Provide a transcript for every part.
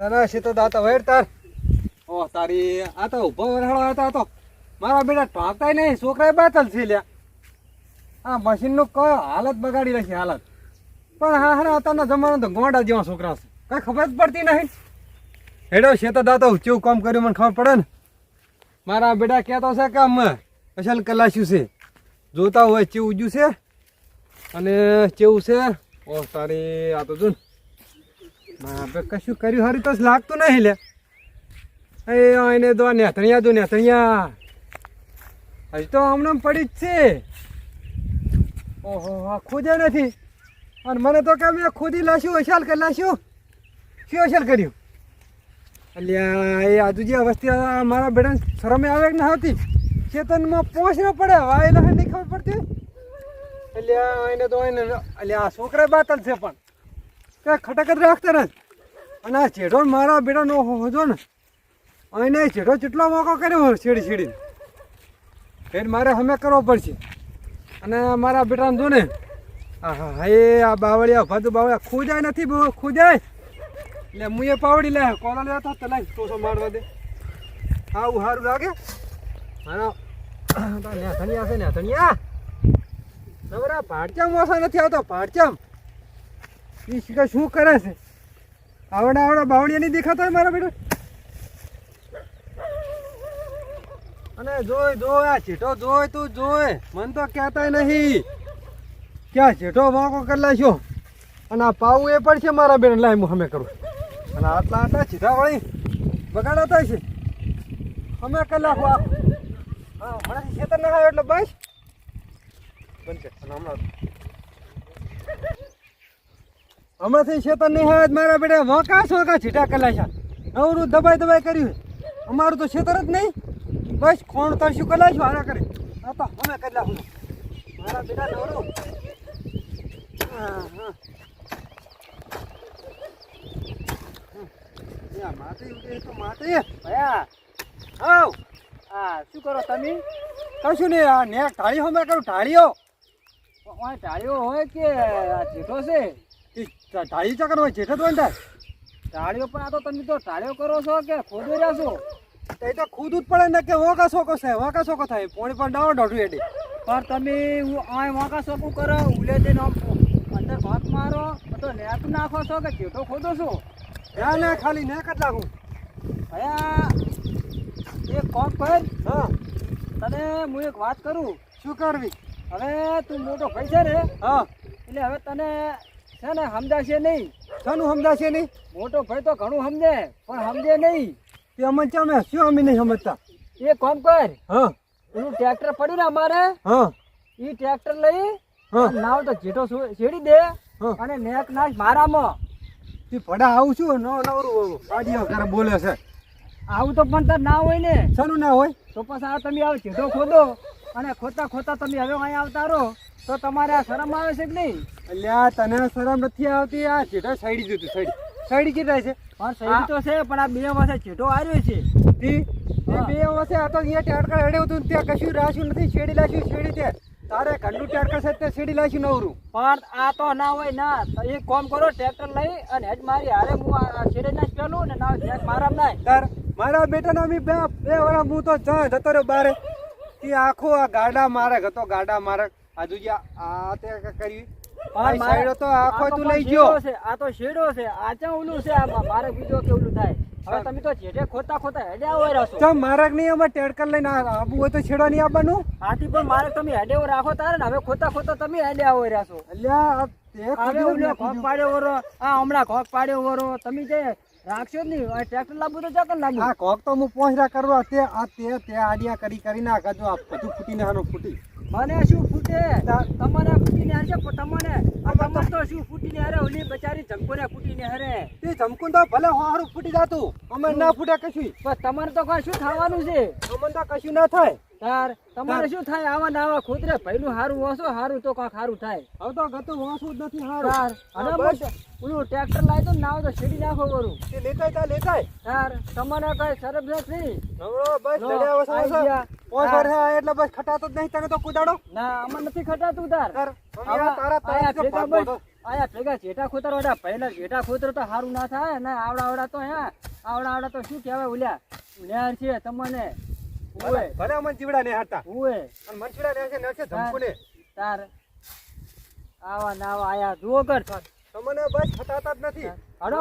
ના દાતા વેર તાર. ઓ, તારી આ તો ઊભો વરહાળો હતા તો. મારા બેટા ટાંકતાય નહીં, છોકરાએ બાતલ છે લ્યા. આ મશીનનું કયો હાલત બગાડી રાખી હાલત. પણ હા હા, અત્યારના જમાનો તો ગોંડા જેવા છોકરા છે. કઈ ખબર જ પડતી નહીં. હેડો છે તો દાતા કેવું કામ કર્યું, મને ખબર પડે ને. મારા બેટા કહેતો છે કે અમે અસલ કલાશ્યું છે. જોતા હોય ચેવું ઉજ્યું છે? અને ચેવું છે? ઓ, તારી આ તો જો ને આપણે કશું કર્યું હારું તો લાગતું નહીં લે. એ એને દો નેથણિયા તો નેથણિયા હજી તો હમણાં પડી જ છે. ઓહો, આ ખોદે નથી. અને મને તો કે મેં ખોદી લાશું અશાલ કરી લાશ્યું શું અશાલ કર્યું? અલ્યા, એ આજુજી અવસ્થા મારા બેટાને શરમે આવે ના હતી ચેતનમાં પોસ ન પડે. વાયેલા નહીં ખબર પડતી? અલ્યા એને તો એને અલ્યા, આ છોકરા બાતલ છે પણ. કે ખટક જ રાખતા ને અને આ ચેડો મારા બેટાનો હોજો ને એને ચેડો કેટલો મોકો કર્યો છેડી છેડી એટલે મારે હમે કરવો પડશે. અને મારા બેટાને જો ને હા હા, એ આ બાવળિયા ભાદુ બાવળિયા ખોજાય નથી બહુ, ખોજાય. એટલે હું એ પાવડી લે કોલા લેતા તો લાઈ, ટોસો મારવા દે. આવું સારું લાગે? મારા ધનિયા છે ને ધનિયા. નવરા ભાડચામ મોસા નથી આવતો ભાડચામ શીખા શું કરે છે? આવડા આવડા બાવળિયા નહીં દેખાતા હોય મારા બેટા? અને જોય જોય, આ ચીટો જોય તું, જોય. મન તો કહેતાય નહીં. ક્યાં ચીટો મોકો કરી લાગ્યો? અને આ પાવું એ પણ છે મારા બેન, લાય હું અમે કરું. અને આટલા આટલા સીધા વળી બગાડાતા છે. અમે કલાક આ. હા, હમણાંથી ખેતર ના આવ્યો એટલે બસ. બનશે અને હમણાં હમણાંથી ખેતર નહીં આવ્યો મારા બેટા વાંકા સોકા છીટા કલા છે. નવરું દબાઈ દબાઈ કર્યું અમારું તો શેતર જ નહીં. બસ કોણ તરશું કલા છું? હારા કરે. આ તો અમે કરી હું મારા બેટા નવરું. હા હા. આવ શું કરો તમે? કશું નહીં, આ ને ઢાળી હમે કરું ઢાળીઓ. ટાળીઓ હોય કે જેઠો છે? ઈ ઢાળી ચકર હોય જેઠે જ હોય ને ટાળીઓ પણ આ તો તમે તો ટાળીઓ કરો છો કે ખોદો રહ્યા છો? તો એ તો ખુદ જ પડે ને કે વોકા શોકો છે વોકા શોકો થાય. પોણી પર ડાવો દોઢું એડી. પણ તમે આય વાંકા શોકું કરો ઉલે જઈને અંદર ભાગ મારો તો નેટ નાખો છો કે જેઠો ખોદો છો? ના ના ખાલી ને કટ લાગું ભયા એક કોક કર. હા. તને હું એક વાત કરું. શું કરવી? હવે તું મોટો ભાઈ છે ને? હા. એટલે હવે તને છે ને સમજાશે નહીં. શાનું સમજાશે નહીં? મોટો ભાઈ તો ઘણું સમજે પણ સમજે નહીં. તે અમે ચમે શું અમે નહીં સમજતા? એ કોમ કર. હા. એનું ટ્રેક્ટર પડ્યું ને અમારે. હા. એ ટ્રેક્ટર લઈ હા. નાવ તો જેઠો છેડી દે. અને નેક નાખ મારામાં. તું પડા આવું છું નો નવરું આડિયો કરે બોલે છે. આવું તો પણ તાર ના હોય ને. શાનું ના હોય? તો પછી આ તમે આવો જેઠો ખોદો અને ખોતા ખોતા તમે હવે અહીંયા આવતા રહો. તો તમારે આ શરમ આવે છે કે નહીં? અલ્યા તને શરમ નથી આવતી? આ જેઠા સાઈડી દીધું સડી સાઈડી. કેટલા છે? હા. સડી તો છે પણ આ બે વર્ષે જેઠો આવ્યો છે. તી? બે વર્ષે આ તો અહીંયા ટેડકર હેડ્યું હતું ત્યાં કશું રાખ્યું નથી શેડી લાગ્યું શેડી તે તારે ઘરનું ટેક્ટર છે તે શેડી લાશ્યું નવરું. પણ આ તો ના હોય ના. એક કામ કરો ટ્રેક્ટર લઈ અને હેજ મારી હારે હું છેડે નાખ પેલું ને ના નેક મારામ તાર મારા બેટાના બી બે બે વરા હું તો જતો રહ્યો બારે. તે આખો આ ગાડા મારે હતો ગાડા મારે. આજુ આ તે કર્યું સાઈડો તો આખો તું લઈ ગયો. છે આ તો શેડો છે. આ ચા ઓલું છે આ મારે બીજો કે ઓલું થાય. હવે તમે તો જેઠે ખોતા ખોતા હેડે હોય રહેશો ચમ મારક નહીં અમે ટેડકર લઈને આ- હોય તો છેડવા નહીં આવવાનું? આથી પણ મારે તમે હેડે રાખો તારે ને હવે ખોતા ખોતા તમે હેડે હોય રહેશો અલ્યા આ તે હવે ખોદ્યું ઓલો ને ઘોક પાડ્યો વરો આ હમણાં ઘોક પાડ્યો વરો. તમે જે રાખશો જ નહીં ટ્રેક્ટર લાવવું તો ચાકર લાગુ આ કોક તો હું પહોંચરા કરવા તે આ તે તે આડિયા કરી કરી નાખા જો આ બધું ફૂટીને હાનો ફૂટી. મને શું ફૂટે? પણ તમને તમારે તો શું ફૂટીને હારે? ઓલી બચારી જંકોને ફૂટીને હારે. તે જમકું તો ભલે હારું ફૂટી જાતું. અમે ના ફૂટે કશું. પણ તમારે તો કોઈ શું થવાનું છે? અમને તો કશું ના થાય. તાર તમારે શું થાય? આવા ને આવા ખોદરે. પહેલું હારું હશો હારું તો કાંક હારું થાય. હવે તો ગતું વાંસું જ નથી હારું. તાર અને. ઓલું ટ્રેક્ટર લાવી તો નાવ તો સીડી નાખો કરું તે લેતાય તા લેતાય. તાર તમને કઈ સરબ નથી? બસ ચડ્યા વસા આઈ વસા. ગયા. પોંચ હા. વર્ષે આયા એટલે બસ ખટાતો જ નહીં તને તો કુદાડો? ના આમાં નથી ખટાતું તાર. કર આવા- તારા તારા ભેગા બસ. આયા ભેગા જેઠા ખોતર વાળા પહેલા જેઠા ખોતર તો સારું ના થાય ને આવડા આવડા તો હે આવડા આવડા તો શું કહેવાય ઉલ્યા? ઉલ્યા છે તમને. ઉવે. ભલે અમને જીવડા ને હારતા ઉવે. અને મનચીડા ને છે ને છે ધમકુને. તાર. આવા નાવા આયા જુઓ કર તમને બસ ખટાતા જ નથી. હડો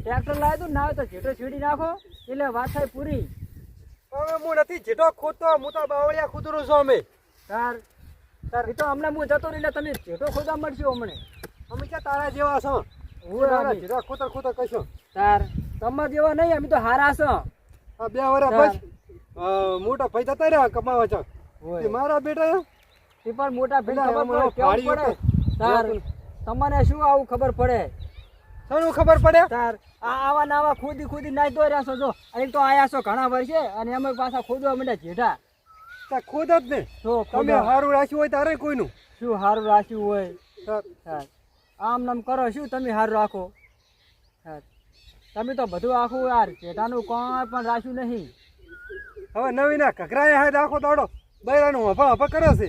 ટ્રેક્ટર લાવી દઉં ના તો જેઠો છીડી નાખો. એટલે વાત થાય પૂરી. હવે હું નથી જેટો ખોદતો હું તો બાવળિયા ખુદરું છું અમે. તાર તાર. એ તો હમણાં હું જતો એટલે તમે જેઠો ખોદા મળશો હમણે અમે ક્યાં તારા જેવા છો? હું. જેટલા ખોતર ખોતર કશો તાર તમારા જેવા નહીં અમે તો હારા છો. આ બે વર્ષ અ, મોટા ભાઈ જતા રહ્યા કમાવા છો. મારા બેટા એ પણ મોટા પેલા ખબર પડે તાર તમને શું આવું ખબર પડે? શું ખબર પડે? તાર આવા નાવા ખોદી ખોદી નાઈ દો રહ્યા છો જો. એક તો આયા છો ઘણા વર્ષે અને એમાં પાછા ખોદવા માંડ્યા જેઠા. ખોદ જ ને. તો તમે સારું રાખ્યું હોય તારે કોઈનું? શું સારું રાખ્યું હોય? આમ નામ કરો શું તમે સારું રાખો? તમે તો બધું આખું યાર જેઠાનું કોઈ પણ રાખ્યું નહીં. હવે નવી ના કકરાએ હાથ આખો દાડો બૈરાનું હફા હફા કરે છે.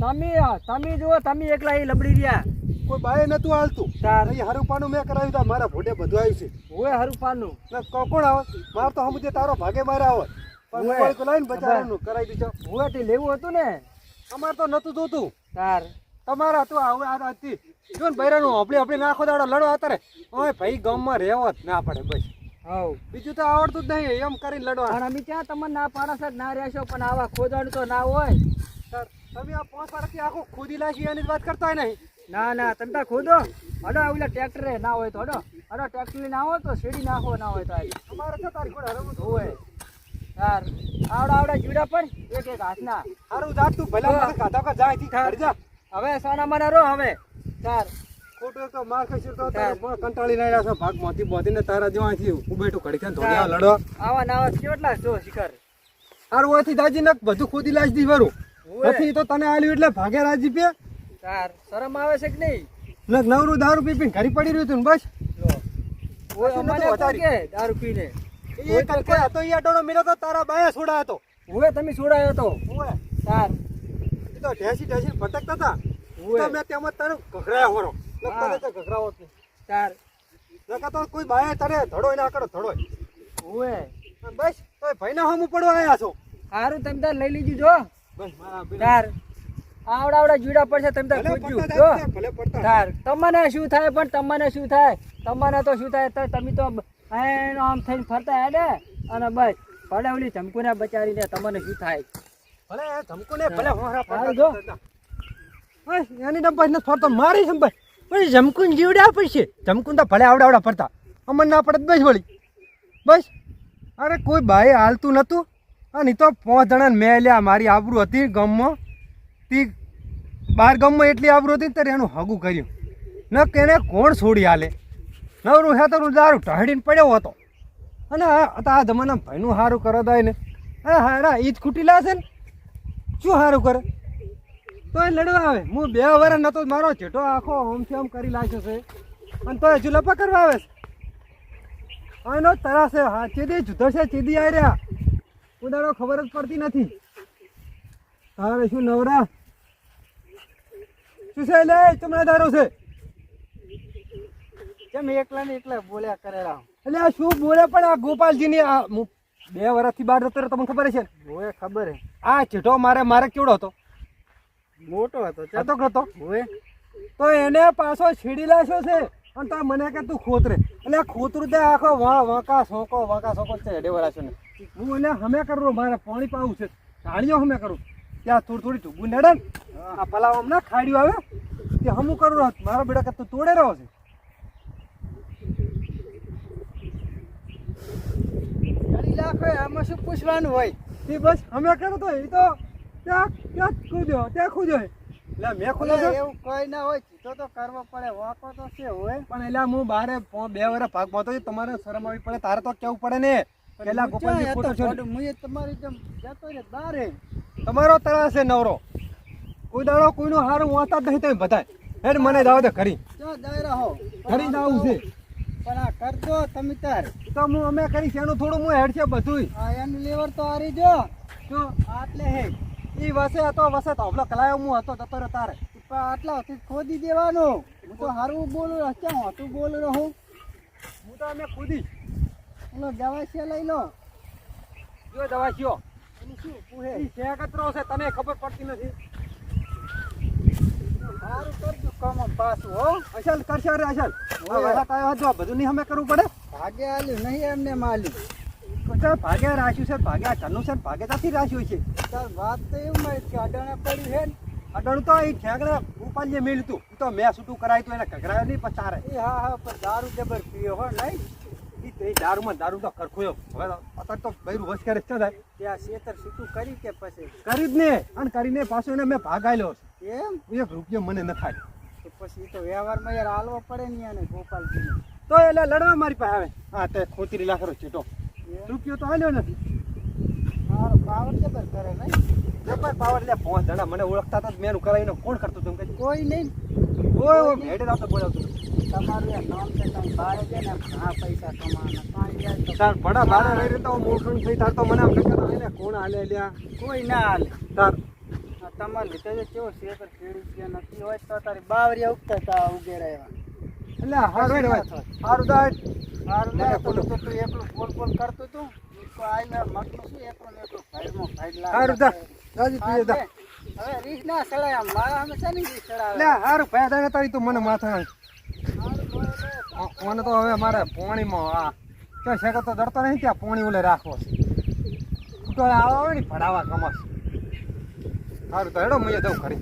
તમે તમે જુઓ તમે એકલા એ લબડી રહ્યા. કોઈ બાએ નતું હાલતું. તાર. અહીં હરુપાનું મેં કરાવ્યું તા મારા ભોટે બધું આવ્યું છે. હોય હરુપાનું. ને કોણ આવે? માર તો સમજે તારો ભાગે મારે આવે. પણ. મોબાઈલ તો લઈને બચારાનું કરાવી દીધો. હોય તે લેવું હતું ને? અમાર તો નતું જોતું. તાર. તમારા તો આવું આ હતી. જો ને બૈરાનું આપણે આપણે નાખો દાડો લડો અત્યારે ઓય ભાઈ ગામમાં રહેવો જ ના પડે બસ. હાઉ બીજું તો આવડતું જ નહીં એમ કરીને લડવા પણ અમે ક્યાં તમને ના પાડો છે ના રહેશો પણ આવા ખોદાણ તો ના હોય. સર તમે આ પાંચ વર્ષથી આખું ખોદી લાગી એની જ વાત કરતા નહીં. ના ના તમે તાર ખોદો. હડો ઓલા ટ્રેક્ટર ના હોય તો હડો. હડો ટ્રેક્ટર ના હોય તો સીડી નાખો ના હોય તો અમારે તો તારી જોડે હરવું હોય. તાર. આવડા આવડા જીડા પણ એક એક હાથના. સારું જા તું ભલા મારે ખાતા કા જાય થી ઘર જા હવે સાના મને રો હવે. તાર. ખોટો તો માર ખસી તો તારે મોં કંટાળી ના રહ્યા છો. ભાગમાંથી બોધીને તારા જેવા થી ઉભે તું ઘડી ખાને ધોળિયા લડો. આવા નાવા કેટલા જો શિકાર હારું ઓથી દાજી ને બધું ખોદી લાજ દી વરું. નથી તો તને આલ્યું એટલે ભાગે રાજી પે. તાર શરમ આવે છે કે નહીં? લગ નવરું દારૂ પી પીને ઘરી પડી રહ્યું હતું ને બસ. ઓય અમારે કોણ કે દારૂ પીને? એ કલકે હતો ઈ અડોળો મિલો તો તારા બાયા છોડા હતો. હવે તમે છોડાયો હતો. ઓય તાર. એ તો ઢેસી ઢેસી ભટકતા હતા. ઓય. તો મેં તેમ તને ઘઘરાયા હોરો. નકર તો ઘઘરાવો જ તાર. નકર તો કોઈ બાયા તારે ધડોય ના કરો ધડોય. ઓય બસ તો ભાઈને હમ પડવા આયા છો. હારું તમે તાર લઈ લીજો જો. બસ મારા તાર. આવડા આવડા પડશે તમે ખોજ્યું. પડતા પડતા. તાર તમને શું થાય પણ તમને શું થાય? તમને તો શું થાય? તમે તો આમ થઈને ફરતા હેડે. અને બસ ભલે ઓલી ચમકુને બચારીને તમને શું થાય? ભલે ધમકુને ભલે હોરા જો. એની ડબ્બા નથી ફરતો મારી સંભાઈ પણ જમકુન જીવડે પડશે જમકુન તો ભલે આવડા આવડા ફરતા. અમને ના પડે બસ વળી. બસ અરે કોઈ ભાઈ હાલતું નતું. અને તો પાંચ જણાને મેં લ્યા મારી આબરૂ હતી ગામમાં તી બાર ગામમાં એટલી આબરૂ હતી ત્યારે એનું હગું કર્યું. ન કે એને કોણ છોડી હાલે નવરું હેતરું દારૂ ઢાળીને પડ્યો હતો. અને આ જમાનામાં ભાઈનું સારું કરો દાય ને. હા ઈ જ ખૂટી લાશે ને. શું સારું કરે? તો એ લડવા આવે. હું બે વર્ષ નતો મારો જેટો આખો આમથી આમ કરી લાગ્યો છે. અને તો હજુ લપા કરવા આવે છે. આનો તરાશે હા ચેદી છે ચેદી આવી રહ્યા ઉદાડો ખબર જ પડતી નથી. તારે શું નવરા? શું છે લે? તમને દારો છે? કેમ એકલા ને એકલા બોલ્યા કરેલા એટલે આ શું બોલે પણ આ ગોપાલજીની આ બે વર્ષથી બહાર જતો તમને ખબર છે? ને હોય ખબર હે. આ ચીઠો મારે મારે કેવડો હતો? મોટો હતો ચતો હતો હોય તો એને પાછો છીડી લાશો છે અને તો મને કે તું ખોતરે. એટલે આ ખોતરું તે આખો વા વાંકા સોંકો વાંકા સોંકો છે હેડે વળાશો ને. હું એને હમે કરું મારે પાણી પાવું છે. ઢાળીઓ હમે કરું. ત્યાં થોડી થોડી ઢૂગું નડે ને. આ પલાવ હમણાં ખાડ્યું આવે. તે હમું કરું રહ્યો મારા બેટા કે તોડે રહ્યો છે. ચાલી લાખ હોય આમાં શું પૂછવાનું હોય? તે બસ અમે કરો તો એ તો ત્યાં ત્યાં જ ત્યાં કૂદ્યો એટલે મેં ખુલ્લો એવું કોઈ ના હોય ચીતો તો કરવો પડે વાંકો તો છે હોય. પણ એટલે હું બારે બે વર્ષ ભાગ પાતો તમારે શરમ આવી પડે તારે તો કેવું પડે ને? પેલા. હું તમારી જેમ જતો રે બારે. તમારો તરા છે નવરો. કોઈ દાડો કોઈનું હારું વાંચતા જ નહીં તમે બધાય. હેડ મને દાવ તો ખરી હો ખરી જ છે. પણ આ કરજો તમે તાર. તો હું અમે કરીશ એનું થોડું હું હેડ છે બધું આ એનું લેવર તો હારી જો. જો આટલે હે. એ વસે હતો વસે તો. હમણાં કલાયો હું હતો જતો રહ્યો તારે. આટલા ખોદી દેવાનું. હું તો હારું બોલું રહ્યો કેમ હોતું બોલું રહું? હું તો અમે ખુદી. એનો દવા છે લઈ લો. જો દવા ઈ છે કચરો છે તને ખબર પડતી નથી. સારું કરજો કામ પાછું હો. અસલ કરશે રે અસલ. વરસાદ આવ્યો જો બધું નહીં અમે કરવું પડે? ભાગે આલ્યું નહીં એમને માલ્યું. તો ભાગ્યા રાખ્યું છે ભાગ્યા ઘરનું છે ભાગે ત્યાંથી રાખ્યું છે. વાત તો એવું કે અડાણે પડ્યું છે ને. અડણ તો એ ઠેકડા ઉપાડીએ મેલ્યું તો. મેં છૂટું કરાય તું એને કકરાયો નહીં એ હા હા પણ દારૂ જબર પીયો હો નહીં? તો એ દારૂમાં દારૂ તો કરખોયો હવે તો અત્યારે તો બૈરું વસ કરે છે થાય ત્યાં શેતર સીધું કરી કે પછી? કરી જ ને. અને કરીને પાછો એને મેં ભાગાયેલો એમ? એક રૂપિયો મને ન થાય. તો પછી તો વ્યવહારમાં યાર હાલવો પડે ને એને ગોપાલજીને. તો એટલે લડવા મારી પાસે આવે. હા તે ખોતરી લાખરો ચીટો. રૂપિયો તો હાલ્યો નથી. મારો પાવર જબર કરે નહીં? જબર પાવર એટલે પાંચ જણા મને ઓળખતા તો મેનું કરાવીને કોણ કરતું તું કે કોઈ નહીં. કોઈ હેડે આવતો બોલાવતું તમારું નામ છે તમે બહાર છે ને ઘણા પૈસા કમાવાના પાણી જાય તો તાર બડા બારે રહી મોટું થઈ તાર તો મને આમ નકર એને કોણ હાલે લ્યા? કોઈ ના હાલે. તાર. તમારે લીધે જે કેવો ખેડૂત નથી હોય તો તારી બાવરિયા ઉગતા તા ઉગેરા એવા એટલે હારું. હારું તો ના તો ખોટું. તો તું એકલું બોલ બોલ કરતું તું તો આવ્યા મગનું શું એકલું એકલું ભાઈમાં ભાઈ લાગે. હારું તા તું હવે રીસ ના આમ મારા છે ને સડાવે. લે હારું ભયા તારી તું મને માથા હારું મને તો હવે મારે પોણીમાં આ, ક્યાં શેકો તો ડરતો નહીં ત્યાં પોણી ઓલે રાખવો છે. ફૂટો આવે ને ભડાવા કમાશ. સારું તો હેડો મેં જવું ખરી